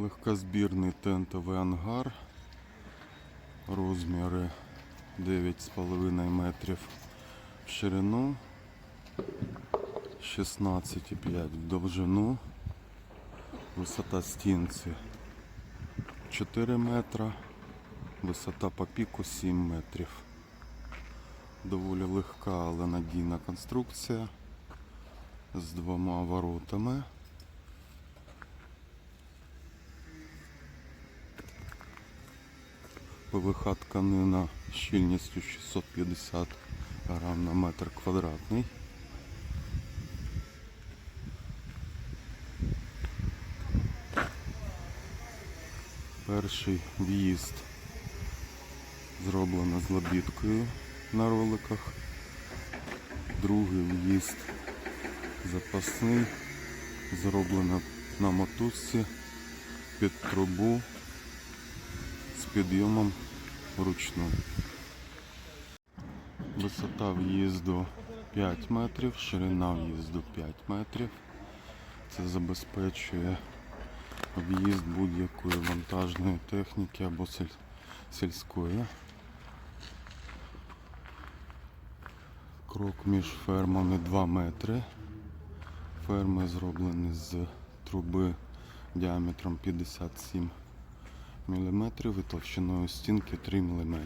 Легкозбірний тентовий ангар. Розміри 9,5 метрів в ширину, 16,5 в довжину. Висота стінці 4 метра, висота по піку 7 метрів. Доволі легка, але надійна конструкція з двома воротами. ПВХ тканина щільністю 650 грам на метр квадратний. Перший в'їзд зроблено з лебідкою на роликах. Другий в'їзд запасний, зроблено на мотузці під трубу підйомом вручну. Висота в'їзду 5 метрів, ширина в'їзду 5 метрів. Це забезпечує в'їзд будь-якої вантажної техніки або сель- сільської. Крок між фермами 2 метри. Ферми зроблені з труби діаметром 57 мм і товщиною стінки 3 мм.